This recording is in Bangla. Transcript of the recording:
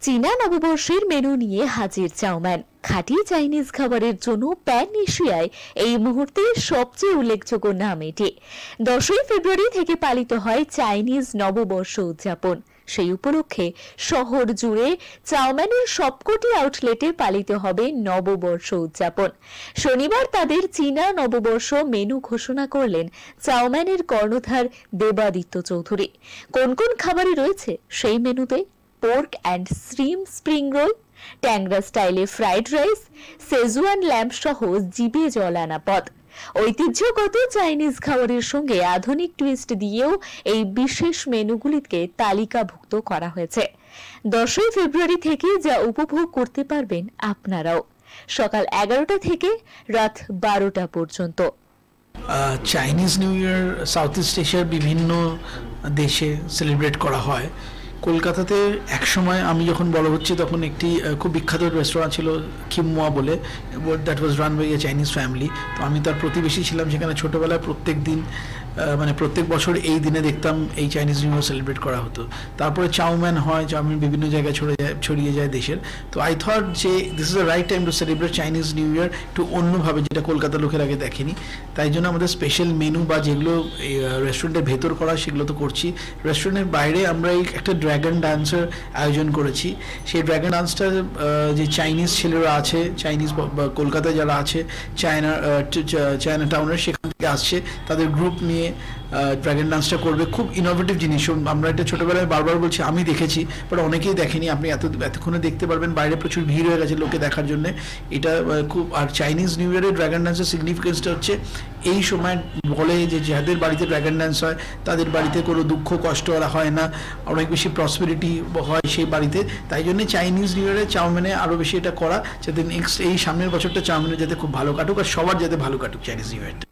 চীনা নববর্ষের মেনু নিয়ে হাজির চাউম্যান খাঁটি চাইনিজ খাবারের জন্য প্যান এশিয়ায় এই মুহূর্তে সবচেয়ে উল্লেখযোগ্য নাম এটি। দশই ফেব্রুয়ারি থেকে পালিত হয় চাইনিজ নববর্ষ উদযাপন। সেই উপলক্ষে শহর জুড়ে চাউম্যানের সবকটি আউটলেটে পালিত হবে নববর্ষ উদযাপন। শনিবার তাদের চীনা নববর্ষ মেনু ঘোষণা করলেন চাউম্যানের কর্ণধার দেবাদিত্য চৌধুরী। কোন কোন খাবারই রয়েছে সেই মেনুতে? Pork and stream spring roll, Tangra স্টাইলে ফ্রাইড রাইস, সেজুয়ান ল্যাম্প সহ জিবে জল আনা পদ ঐতিহ্যগত চাইনিজ খাবারের সঙ্গে আধুনিক টুইস্ট দিয়েও এই বিশেষ মেনুগুলিকে তালিকাভুক্ত করা হয়েছে। দশই ফেব্রুয়ারি থেকে যা উপভোগ করতে পারবেন আপনারাও। সকাল এগারোটা থেকে রাত বারোটা পর্যন্ত। Chinese new year, south east এশিয়ার বিভিন্ন দেশে সেলিব্রেট করা হয়। কলকাতাতে একসময় আমি যখন বড় হচ্ছি তখন একটি খুব বিখ্যাত রেস্তোরাঁ ছিল কিমুয়া বলে that was run by a Chinese family তো আমি তার প্রতিবেশী ছিলাম, সেখানে ছোটোবেলায় প্রত্যেক দিন মানে প্রত্যেক বছর এই দিনে দেখতাম এই চাইনিজ নিউ ইয়ার সেলিব্রেট করা হতো। তারপরে চাউম্যান হয় চাউমিন বিভিন্ন জায়গায় ছড়িয়ে যায় ছড়িয়ে যায় দেশের। তো আই থট যে this is the right time to celebrate Chinese new year একটু অন্যভাবে যেটা কলকাতার লোকের আগে দেখেনি। তাই জন্য আমাদের স্পেশাল মেনু বা যেগুলো রেস্টুরেন্টের ভেতর করা সেগুলো তো করছি। রেস্টুরেন্টের বাইরে আমরা এই একটা ড্র্যাগন ডান্সের আয়োজন করেছি। সেই ড্র্যাগন ডান্সটা যে চাইনিজ ছেলেরা আছে চাইনিজ কলকাতায় যারা আছে চায়না চায়না টাউনের সেখান থেকে আসছে। তাদের গ্রুপ নিয়ে ড্র্যাগন ডান্সটা করবে। খুব ইনোভেটিভ জিনিস। আমরা এটা ছোটোবেলায় বারবার বলছি, আমি দেখেছি বাট অনেকেই দেখেনি। আপনি এত, এতক্ষণে দেখতে পারবেন, বাইরে প্রচুর ভিড় হয়ে গেছে লোকে দেখার জন্য। এটা খুব, আর চাইনিজ নিউ ইয়ারের ড্র্যাগন ডান্সের সিগনিফিকেন্সটা হচ্ছে, এই সময় বলে যে যাদের বাড়িতে ড্র্যাগন ডান্স হয়, তাদের বাড়িতে কোনো দুঃখ, কষ্ট আর হয় না। অনেক বেশি প্রসপেরিটি হয় সেই বাড়িতে। তাই জন্য চাইনিজ নিউ ইয়ারে চাউমিনে আরও বেশি এটা করা, যাতে নেক্সট এই সামনের বছরটা চাউমিনে যাতে খুব ভালো কাটুক আর সবার যাতে ভালো কাটুক চাইনিজ নিউ ইয়ারটা